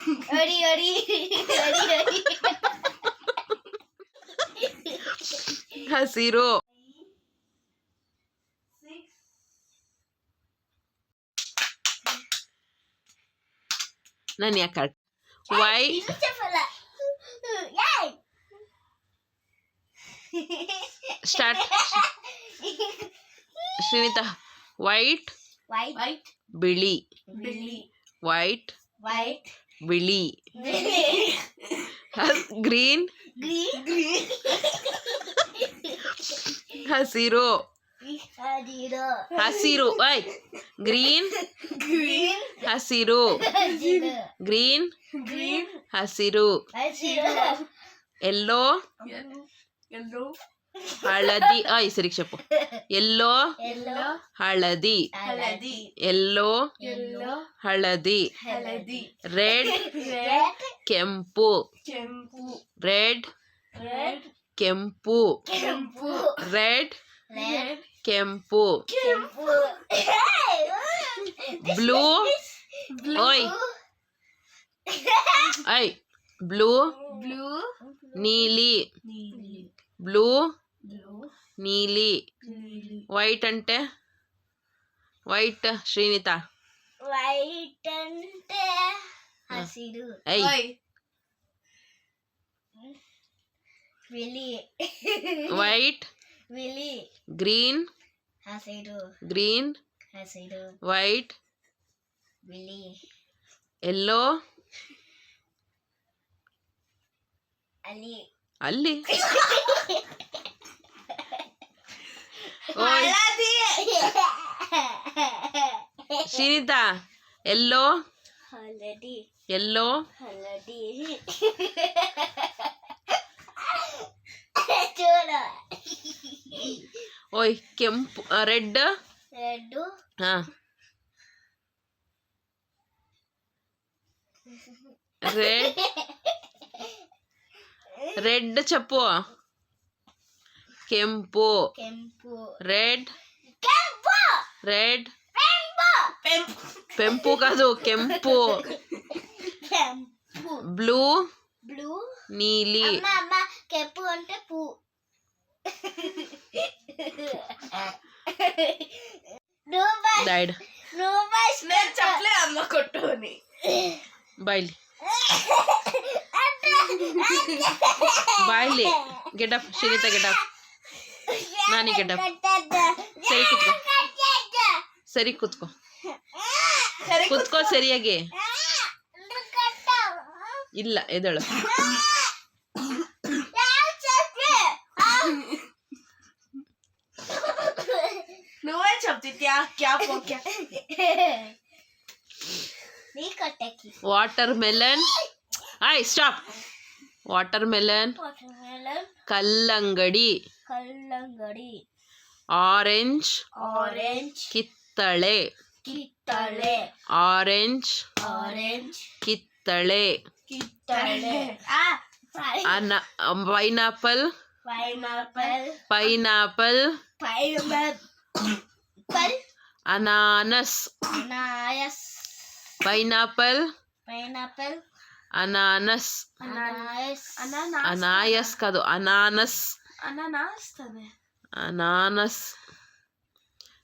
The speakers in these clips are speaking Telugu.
अरे अरे अरे अरे हसीरो nani akata why start srinita white white bili bili white white ಬಿಳಿ ಗ್ರೀನ್ ಹಸಿರು ಹಸಿರು ಐ ಗ್ರೀನ್ ಹಸಿರು ಗ್ರೀನ್ ಹಸಿರು ಎಲ್ಲೋ ఎల్లో ಹಳದಿ ಐ ಸರಿ చెప్పు ಎಲ್ಲೋ ఎల్లో ಹಳದಿ హలది ಎಲ್ಲೋ ఎల్లో ಹಳದಿ హలది ರೆಡ್ రెడ్ ಕೆಂಪು ಕೆಂಪು ರೆಡ್ రెడ్ ಕೆಂಪು ಕೆಂಪು ರೆಡ್ రెడ్ ಕೆಂಪು ಕೆಂಪು ಬ್ಲೂ ಓಯ್ ಐ ಬ್ಲೂ ಬ್ಲೂ నీలి నీలి బ్లూ బ్లూ నీలి. వైట్ అంటే? వైట్ శ్రీనిత. వైట్ అంటే హసిరు వైట్ గ్రీన్ హసిరు గ్రీన్ హసిరు వైట్ ఎల్లో అల్లి అల్లి. శ్రీత ఎల్లో. ఎల్లో. ఓయ్ కెంపు రెడ్. రెడ్. రెడ్. రెడ్ చెప్పు. ಕೆಂಪು ಕೆಂಪು ರೆಡ್ ಕೆಂಪು ರೆಡ್ ಕೆಂಪು ಕೆಂಪು ಕಾದು ಕೆಂಪು ಕೆಂಪು ಬ್ಲೂ బ్లూ. నీలి. అమ్మ కెప్పు అంటే పూ. డైడ్ నేను చెప్పలే అమ్మ కొట్టుని బయలి బయలి గెటప్ శ్రీత గెటప్ ಗೆಟಪ್ ನಾನಿ ಗೆಟಪ್ ಸರಿ ಕುತ್ಕೋ ಸರಿ ಕುತ್ಕೋ ಸರಿ ಕುತ್ಕೋ ಸರಿಯಾಗಿ ಇಲ್ಲ ಎದಳು నువ్వే చెప్తిద్యా క్యాప్ ఓకే నీ కొట్టకి watermelon I stop watermelon watermelon ಕಲ್ಲಂಗಡಿ కల్లంగడి கல்லங்கடி ஆரஞ்சு ஆரஞ்சு. கித்தளே. கித்தளே. Orange orange. கித்தளே. கித்தளே. பைனாப்பிள். பைனாப்பிள். பைனாப்பிள். பைனாப்பிள். அனானஸ். அனானஸ் பைனாப்பிள். பைனாப்பிள். அனானஸ். அனானஸ் அனானஸ் காது அனானஸ். ಅನಾನಸ್ అనానాస్తానే ಅನಾನಸ್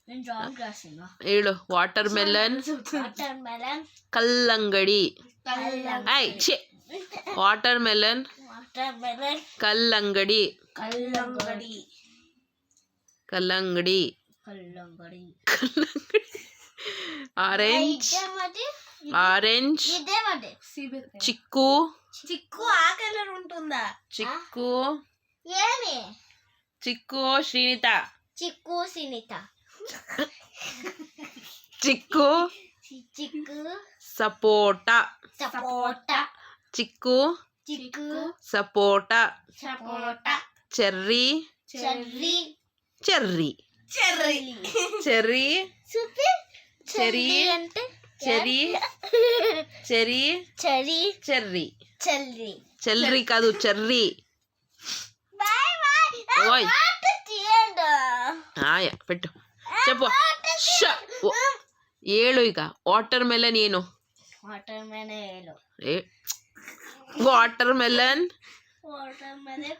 నేను జాయిన్ రాసిన ಹೇಳು ವಾಟರ್ ಮೆಲನ್ వాటర్ మెలన్ ಕಲ್ಲಂಗಡಿ కల్లంగడి ಐ ಛೆ ವಾಟರ್ ಮೆಲನ್ వాటర్ మెలన్ ಕಲ್ಲಂಗಡಿ కల్లంగడి ಕಲ್ಲಂಗಡಿ కల్లంగడి ಆರೆಂಜ್ ఇదేమది ಆರೆಂಜ್ ఇదేమది ಚಿಕ್ಕು చిక్కు ఆ కలర్ ఉంటుందా ಚಿಕ್ಕು ఏమి? చిక్కు శ్రీనిత చిక్కు శ్రీనిత చిక్కు చిక్కు సపోటా. సపోటా. చిక్కు చిక్కు సపోటా. సపోటా. Cherry cherry. Cherry. Cherry. Cherry cherry అంటే cherry. Cherry cherry. Cherry. Cherry. Cherry కాదు చెర్రీ. ఓయ్ ఆయా పెట్టు చెప్పు ఏಳು ಈಗ ವಾಟರ್ ಮೆಲನ್ ಏನು ವಾಟರ್ ಮೆಲನ್ ವಾಟರ್ ಮೆಲನ್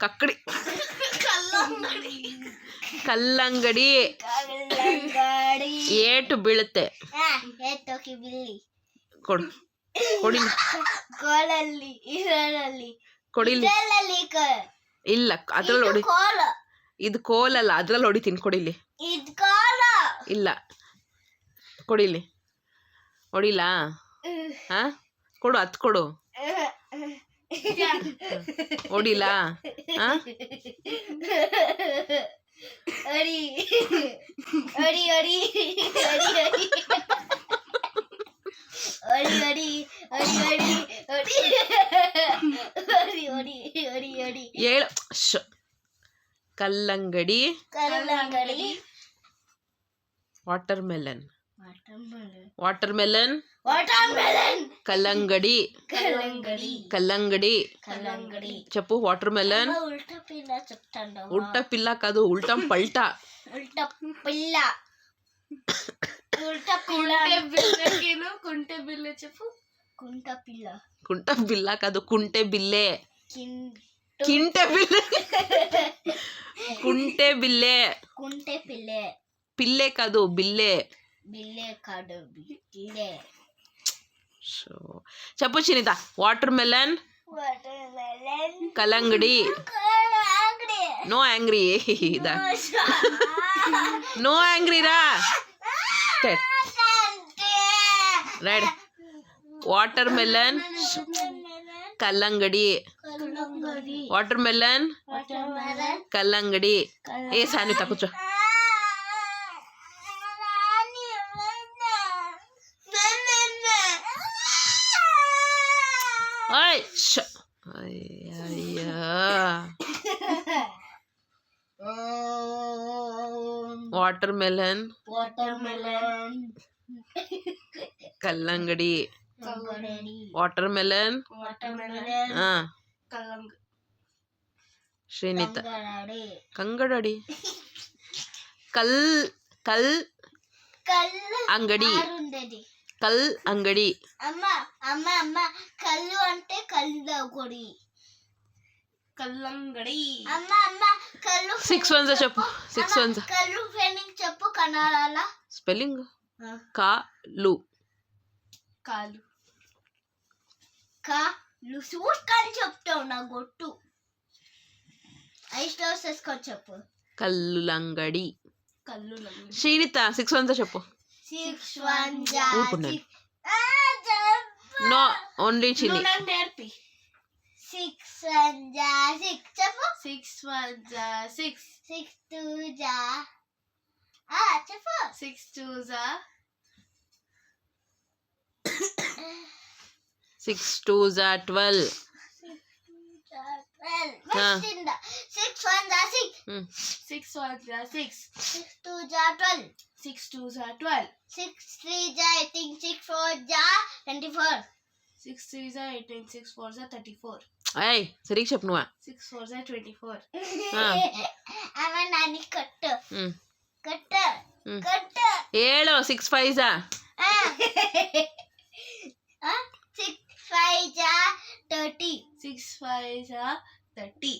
ಕಕ್ಕಡಿ ಕಲ್ಲಂಗಡಿ ಏಟು ಬೀಳುತ್ತೆ ಕೊಡು ಕೊಡಿ ಕೋಳಲ್ಲಿ ಇರಲ್ಲಿ ಕೊಡಿಲಿ. ಇಲ್ಲ ಅದ್ರಲ್ಲಿ ಇದು ಹೊಡಿ ಕೋಲ. ಇದು ಕೋಲಲ್ಲ ಅದ್ರಲ್ಲಿ ಹೊಡಿತೀನಿ ಕೊಡಿಲಿ. ಕೋಲ. ಇಲ್ಲ ಕೊಡಿಲಿ. ಹೊಡಿಲ್ಲ ಹಾ? ಕೊಡು ಹತ್ ಕೊಡು. ಹೊಡಿಲ್ಲ ಹಾ? ಅಡಿ ಅಡಿ ಅಡಿ ಅಡಿ ಅಡಿ ಅಡಿ ಅಡಿ ಅಡಿ ಅಡಿ ಅಡಿ ಅಡಿ ಅಡಿ ಅಡಿ ಅಡಿ ಏಳು ಶ ಕಲ್ಲಂಗಡಿ ಕಲ್ಲಂಗಡಿ watermelon watermelon watermelon watermelon ಕಲ್ಲಂಗಡಿ కల్లంగడి కల్లంగడి కల్లంగడి చెప్పు వాటర్ మెలన్ ఉల్టా పిల్ల చెప్తాను ఉల్టా పిల్ల కాదు ఉల్టం పల్టా ఉల్టా పిల్ల కుంట పిల్ల. బిల్ల కాదు కుంటే బిల్లే. కింటే బిల్లే. కుంటే బిల్లే. కుంటే పిల్లే. పిల్లే కాదు బిల్లే. బిల్లే కాదు బిల్లే. సో చెప్పు చినిత వాటర్ మెలన్. Watermelon. కలంగడి. No angry, tidak. No angry, ra. Teh. Red. Watermelon, kolang di. Watermelon, kolang di. Eh, sani takut cuci. Aish, sh. Watermelon. Watermelon. கல்லங்கடி. Watermelon. ஆ. ஸ்ரீனிதா. கங்கடாடி. கல் கல். అంగడి కల్ అంగడి అమ్మ అమ్మ అమ్మ కళ్ళు అంటే కళ్ళు కొడి కల్లంగడి. అమ్మ అమ్మ కళ్ళు సిక్స్ వన్స్ చెప్పు. సిక్స్ వన్స్ కళ్ళు స్పెల్లింగ్ చెప్పు కన్నడాల స్పెల్లింగ్ కాలు. కాలు. కాలు. సూట్ కాలు చెప్తావు నా గొట్టు. ఐ స్టోర్స్ వేసుకొని చెప్పు. కల్లులంగడి. కళ్ళు శ్రీనిత సిక్స్ వన్స్ చెప్పు. సిక్స్ వన్స్ ఊరుకున్నాను. నో ఓన్లీ చిన్ని నేర్పి. Six one ja uh, six. Chapo. Six one ja uh, six. Six two ja. Ah, chapo. Six two ja. Six two ja twelve. Well, what's in the six ones are six. Hmm. Six ones are six. two are twelve. Six twos are twelve. Six threes are eighteen. Six fours are twenty-four. Six three Jha eight nine six four ಝಾ ತರ್ಟಿ ಫೋರ್ ಏಯ್ ಸರಿ ಶಪ್ನುವ. ಸಿಕ್ಸ್ ಫೋರ್ ಟ್ವೆಂಟಿ ಫೋರ್ ಅವ ನನಗೆ ಕಟ್ಟು. ಕಟ್ಟು. ಕಟ್ಟು. ಹೇಳು ಸಿಕ್ಸ್ ಫೈವ್ ಸಿಕ್ಸ್ ಫೈವ್ ಝಾ ತರ್ಟಿ ಸಿಕ್ಸ್ ಫೈವ್ ಝಾ ತರ್ಟಿ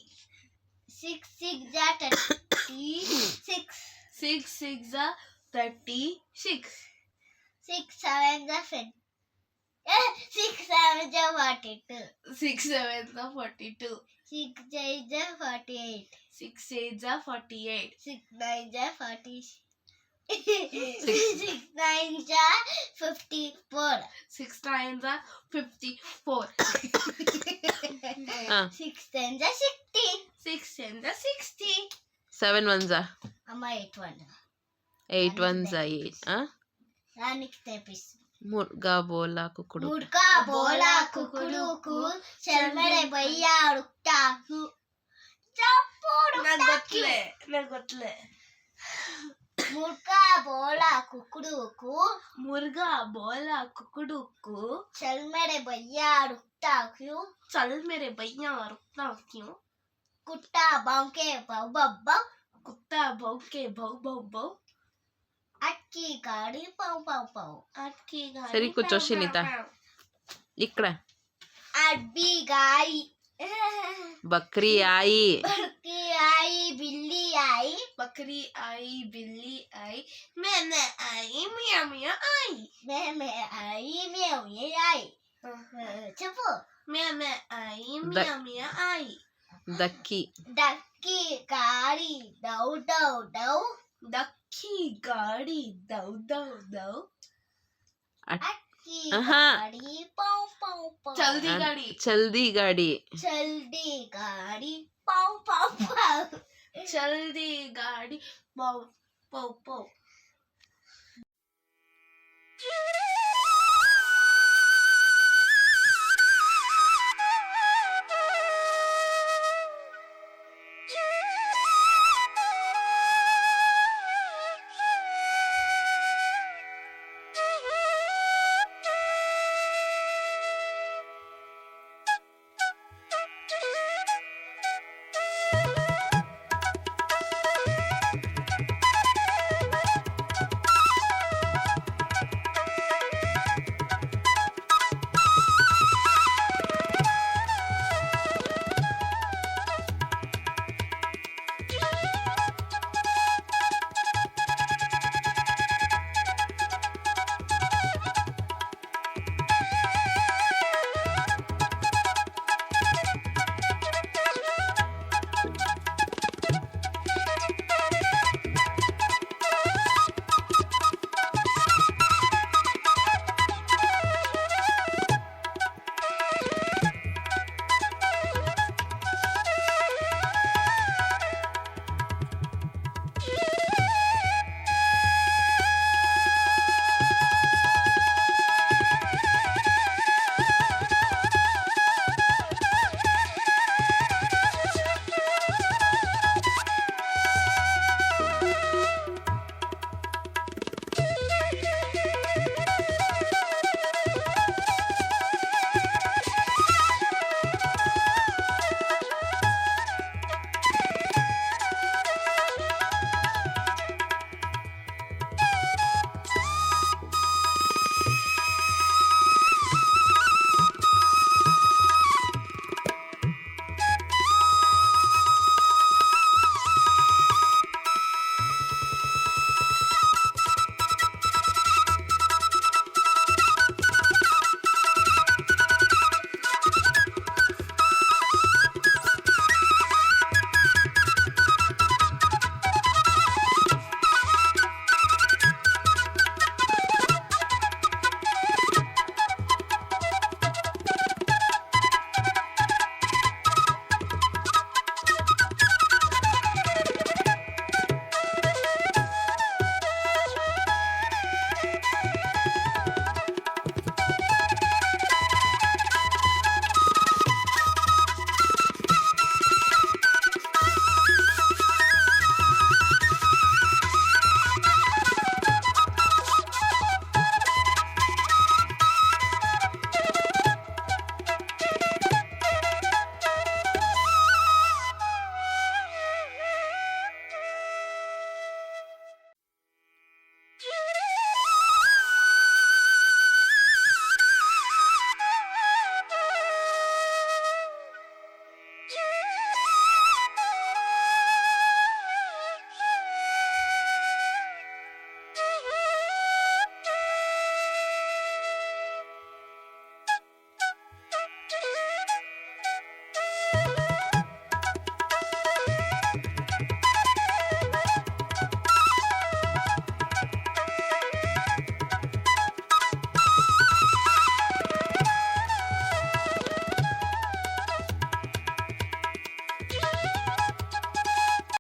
ಸಿಕ್ಸ್ ಸಿಕ್ಸ್ ಝಾ ತರ್ಟಿ ಸಿಕ್ಸ್ ಸಿಕ್ಸ್ ಸಿಕ್ಸ್ ಝಾ ತರ್ಟಿ ಸಿಕ್ಸ್ ಸಿಕ್ಸ್ ಸೆವೆನ್ ಝಾ Six seven is forty two. Six seven is forty two. Six eight is forty eight. Six eight is forty eight. Six nine is forty. Six nine is fifty four. Six nine is fifty four. Six ten is sixty. Six ten is sixty. Seven ones are. Amma eight one. Eight ones are eight. Huh? Ranik tepis. ముర్గా బోలా కుక్కుడు ముర్గా బోలా కుక్కుడుకు శర్మడే బయ్యా ఉడుక్తాకు చప్పుడు నాకు గొట్లే నాకు గొట్లే. ముర్గా బోలా కుక్కుడుకు ముర్గా బోలా కుక్కుడుకు చల్మేరే బయ్యా రుక్తాకు చల్మేరే బయ్యా రుక్తాకు కుట్టా బౌకే బౌ బౌ బౌ కుట్టా బౌకే బౌ బౌ. అక్కి గాడి పావు పావు పావు అట్కి గాడి సరే, కూర్చో, పావ్, సునీత. పావ్, పావ్. ఇక్కడ అడ్బి గాయి బక్రీ ఆయి బర్కి आई बिल्ली आई बकरी आई बिल्ली आई मैंने आई मिया मिया आई मैं मैं आई मैं ये आई చెప్పు मैं मैं आई द- मिया मिया आई దక్కి డక్కి గాడి డౌ డౌ డౌ दखी गाड़ी दौ दौ दौ गाड़ी पाओ पाओ पाओ चलदी गाड़ी। चलदी गाड़ी। चलदी गाड़ी पाओ पाओ पाओ चलदी गाड़ी पाओ पाओ पाओ